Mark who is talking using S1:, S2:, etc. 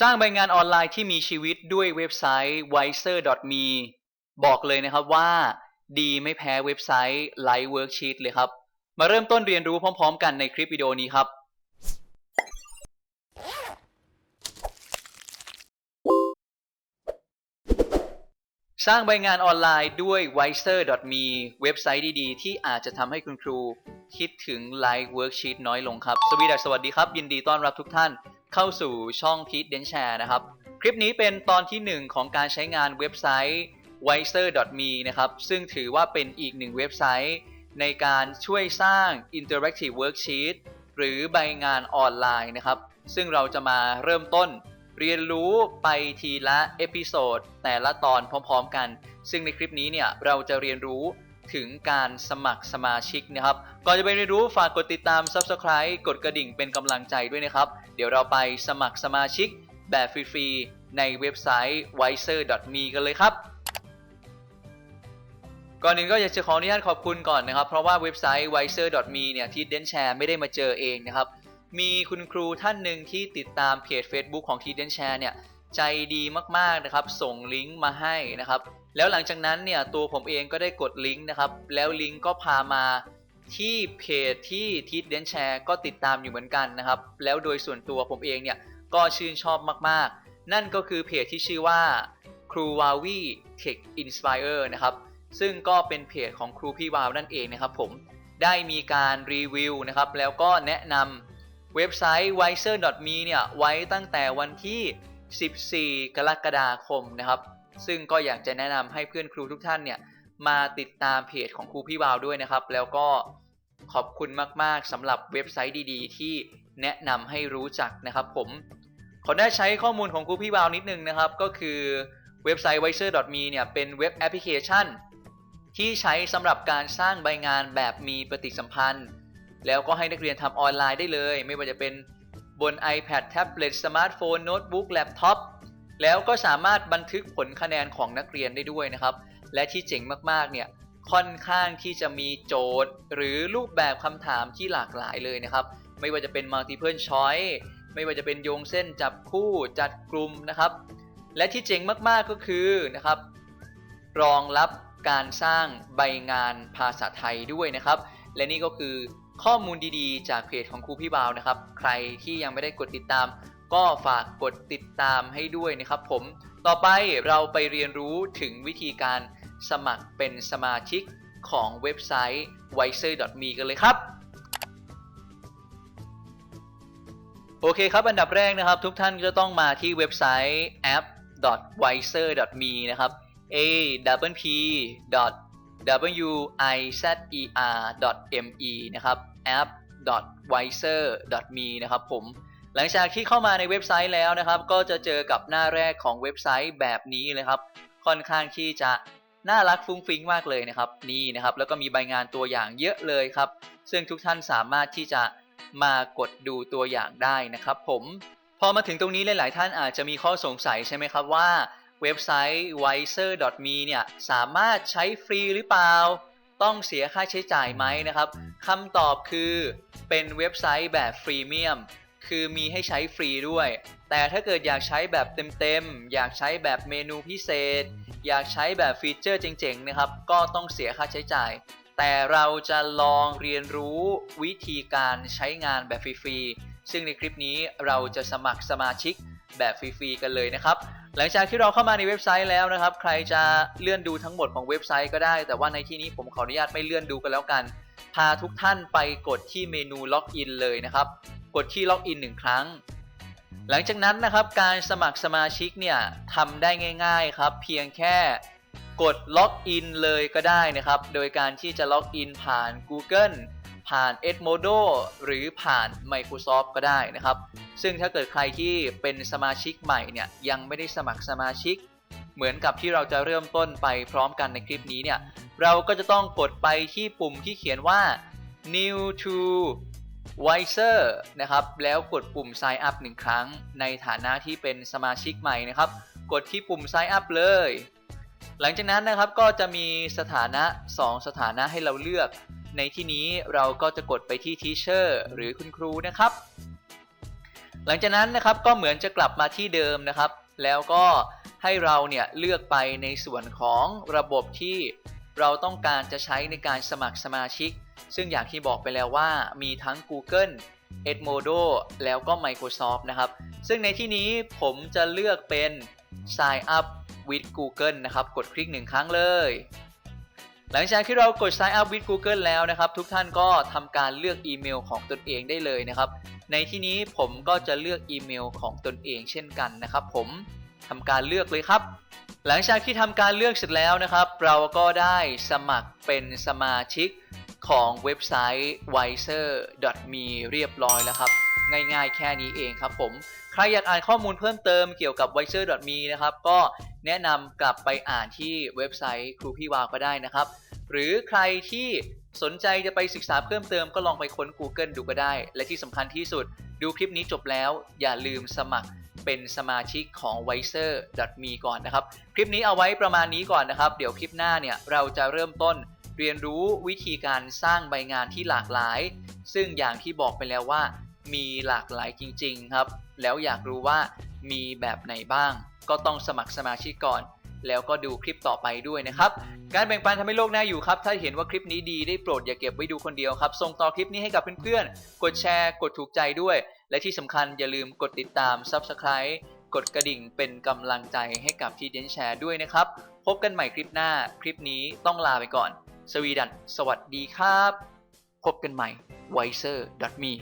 S1: สร้างใบงานออนไลน์ที่มีชีวิตด้วยเว็บไซต์ wiser.me บอกเลยนะครับว่าดีไม่แพ้เว็บไซต์ Live Worksheet เลยครับ มาเริ่มต้นเรียนรู้พร้อม ๆ กันในคลิปวิดีโอนี้ครับ สร้างใบงานออนไลน์ด้วย wiser.me เว็บไซต์ดีๆ ที่อาจจะทำให้คุณครูคิดถึง Live Worksheet น้อยลงครับ สวีดัสสวัสดีครับ ยินดีต้อนรับทุกท่าน เข้าสู่ช่องพีทเดนแชร์นะครับ คลิปนี้เป็นตอนที่ 1 ของการใช้งานเว็บไซต์ wiser.me นะครับ ซึ่งถือว่าเป็นอีกหนึ่งเว็บไซต์ ในการช่วยสร้าง Interactive Worksheet หรือใบงานออนไลน์นะครับ ซึ่งเราจะมาเริ่มต้นเรียนรู้ไปทีละเอพิโซดแต่ละตอนพร้อมๆกัน ซึ่งในคลิปนี้เนี่ยเราจะเรียนรู้ ถึงการสมัครสมาชิกนะครับ ก่อนจะไปเรียนรู้ฝากกดติดตาม Subscribe กดกระดิ่งเป็นกำลังใจด้วยนะครับ เดี๋ยวเราไปสมัครสมาชิกแบบฟรีๆ ในเว็บไซต์ wiser.me กันเลยครับ ก่อนอื่นก็อยากจะขออนุญาตขอบคุณก่อนนะครับ เพราะว่าเว็บไซต์ wiser.me เนี่ยที่เดนแชร์ไม่ได้มาเจอเองนะครับ มีคุณครูท่านหนึ่งที่ติดตามเพจ Facebook ของทีเดนแชร์เนี่ย ใจดีมากๆนะครับ ส่งลิงก์มาให้นะครับ แล้วหลังจากนั้นเนี่ยตัวผมเองก็ได้กดลิงก์นะครับ แล้วลิงก์ก็พามาที่เพจที่ทีเดนแชร์ก็ติดตามอยู่เหมือนกันนะครับ แล้วโดยส่วนตัวผมเองเนี่ยก็ชื่นชอบมากๆ นั่นก็คือเพจที่ชื่อว่าครูวาวีเทคอินสปายเออร์นะครับ ซึ่งก็เป็นเพจของครูพี่วาวนั่นเองนะครับผมได้มีการรีวิวนะครับ แล้วก็แนะนำเว็บไซต์ wiser.me เนี่ยไว้ตั้งแต่วันที่ 14 กรกฎาคมนะครับ ซึ่งก็อยากจะแนะนำให้เพื่อนครูทุกท่านเนี่ยมาติดตามเพจของครูพี่วาวด้วยนะครับ แล้วก็ขอบคุณมากๆสำหรับเว็บไซต์ดีๆ ที่แนะนำให้รู้จักนะครับผมขอได้ใช้ข้อมูลของครูพี่วาวนิดนึงนะครับ ก็คือเว็บไซต์ wiser.me เนี่ยเป็นเว็บแอปพลิเคชัน ที่ใช้สำหรับการสร้างใบงานแบบมีปฏิสัมพันธ์ แล้วก็ให้นักเรียนทำออนไลน์ได้เลย ไม่ว่าจะเป็น บน iPad แท็บเล็ตสมาร์ทโฟนโน้ตบุ๊กแล็ปท็อปแล้วก็สามารถบันทึกผลคะแนนของนักเรียนได้ด้วยนะครับ และที่เจ๋งมากๆเนี่ยค่อนข้างที่จะมีโจทย์ หรือรูปแบบคำถามที่หลากหลายเลยนะครับ ไม่ว่าจะเป็น multiple choice ไม่ว่าจะเป็นโยงเส้นจับคู่จัดกลุ่มนะครับ และที่เจ๋งมากๆก็คือนะครับ รองรับการสร้างใบงานภาษาไทยด้วยนะครับ และนี่ก็คือ ข้อมูลดีๆ จากเพจของครูพี่บาวนะครับ ใครที่ยังไม่ได้กดติดตาม ก็ฝากกดติดตามให้ด้วยนะครับผม ต่อไปเราไปเรียนรู้ถึงวิธีการสมัครเป็นสมาชิกของเว็บไซต์ wiser.me กันเลยครับ โอเคครับ อันดับแรกนะครับ ทุกท่านจะต้องมาที่เว็บไซต์ app.wiser.me นะครับ a w p w i z e r me นะครับ app.wiser.me นะครับผม หลังจากที่เข้ามาในเว็บไซต์แล้วนะครับ ก็จะเจอกับหน้าแรกของเว็บไซต์แบบนี้เลยครับ ค่อนข้างที่จะน่ารักฟุ้งฟิ้งมากเลยนะครับ นี่นะครับ แล้วก็มีใบงานตัวอย่างเยอะเลยครับ ซึ่งทุกท่านสามารถที่จะมากดดูตัวอย่างได้นะครับ ผม พอมาถึงตรงนี้หลาย ๆ ท่านอาจจะมีข้อสงสัยใช่ไหมครับว่า เว็บไซต์ wiser.me เนี่ยสามารถใช้ฟรีหรือเปล่า ต้องเสียค่าใช้จ่ายไหมนะครับคำตอบคือเป็นเว็บไซต์แบบฟรีเมียมคือมีให้ใช้ฟรีด้วย แต่ถ้าเกิดอยากใช้แบบเต็มๆ อยากใช้แบบเมนูพิเศษ อยากใช้แบบฟีเจอร์เจ๋งๆ นะครับ ก็ต้องเสียค่าใช้จ่าย แต่เราจะลองเรียนรู้วิธีการใช้งานแบบฟรีๆ ซึ่งในคลิปนี้เราจะสมัครสมาชิกแบบฟรีๆ กันเลยนะครับ หลังจากที่เราเข้ามาในเว็บไซต์แล้วนะครับ ใครจะเลื่อนดูทั้งหมดของเว็บไซต์ก็ได้ แต่ว่าในที่นี้ผมขออนุญาตไม่เลื่อนดูกันแล้วกัน พาทุกท่านไปกดที่เมนูล็อกอินเลยนะครับ กดที่ล็อกอินหนึ่งครั้ง หลังจากนั้นนะครับการสมัครสมาชิกเนี่ยทำได้ง่าย ๆครับ เพียงแค่กดล็อกอินเลยก็ได้นะครับ โดยการที่จะล็อกอินผ่าน Google ผ่าน Edmodo หรือผ่าน Microsoft ก็ได้นะครับ ซึ่งถ้าเกิดใครที่เป็นสมาชิกใหม่เนี่ยยังไม่ได้สมัครสมาชิก เหมือนกับที่เราจะเริ่มต้นไปพร้อมกันในคลิปนี้เนี่ยเราก็จะต้องกดไปที่ปุ่มที่เขียนว่า new to wiser นะครับ แล้วกดปุ่ม sign up หนึ่งครั้ง ในฐานะที่เป็นสมาชิกใหม่นะครับ กดที่ปุ่ม sign up เลย หลังจากนั้นนะครับก็จะมีสถานะ 2 สถานะให้เราเลือก ในที่นี้เราก็จะกดไปที่ teacher หรือคุณครูนะครับ หลังจากนั้นนะครับก็เหมือนจะกลับมาที่เดิมนะครับ แล้วก็ให้เราเนี่ยเลือกไปในส่วนของระบบที่เราต้องการจะใช้ในการสมัครสมาชิก ซึ่งอย่างที่บอกไปแล้วว่ามีทั้ง Google Edmodo แล้วก็ Microsoft นะครับ ซึ่งในที่นี้ผมจะเลือกเป็น Sign up with Google นะครับ กดคลิกหนึ่งครั้งเลย หลังจากที่เรากด Sign up with Google แล้วนะครับ ทุกท่านก็ทำการเลือกอีเมลของตนเองได้เลยนะครับ ในที่นี้ผมก็จะเลือกอีเมลของตนเองเช่นกันนะครับ ผมทำการเลือกเลยครับ หลังจากที่ทำการเลือกเสร็จแล้วนะครับ เราก็ได้สมัครเป็นสมาชิกของเว็บไซต์ wiser.me เรียบร้อยแล้วครับ ง่ายๆแค่นี้เองครับผม รอยากอ่านข้อมูลเพิ่มเติมเกี่ยวกับ wiser.me นะครับ ก็แนะนำกลับไปอ่านที่เว็บไซต์ครูพี่วาวก็ได้นะครับ หรือใครที่สนใจจะไปศึกษาเพิ่มเติมก็ลองไปค้น Google ดูก็ได้ และที่สำคัญที่สุดดูคลิปนี้จบแล้ว อย่าลืมสมัครเป็นสมาชิกของ wiser.me ก่อนนะครับ คลิปนี้เอาไว้ประมาณนี้ก่อนนะครับ เดี๋ยวคลิปหน้าเนี่ยเราจะเริ่มต้นเรียนรู้วิธีการสร้างใบงานที่หลากหลาย ซึ่งอย่างที่บอกไปแล้วว่า มีหลากหลายจริง ๆ ครับ แล้วอยากรู้ว่ามีแบบไหนบ้าง ก็ต้องสมัครสมาชิกก่อน แล้วก็ดูคลิปต่อไปด้วยนะครับ การแบ่งปันทำให้โลกน่าอยู่ครับ ถ้าเห็นว่าคลิปนี้ดีได้โปรดอย่าเก็บไว้ดูคนเดียวครับ ส่งต่อคลิปนี้ให้กับเพื่อนๆ กดแชร์กดถูกใจด้วย และที่สำคัญอย่าลืมกดติดตาม Subscribe กดกระดิ่งเป็นกำลังใจให้กับที่เดนแชร์ด้วยนะครับ พบกันใหม่คลิปหน้า คลิปนี้ต้องลาไปก่อน สวีดัน สวัสดีครับ พบกันใหม่ wiser.me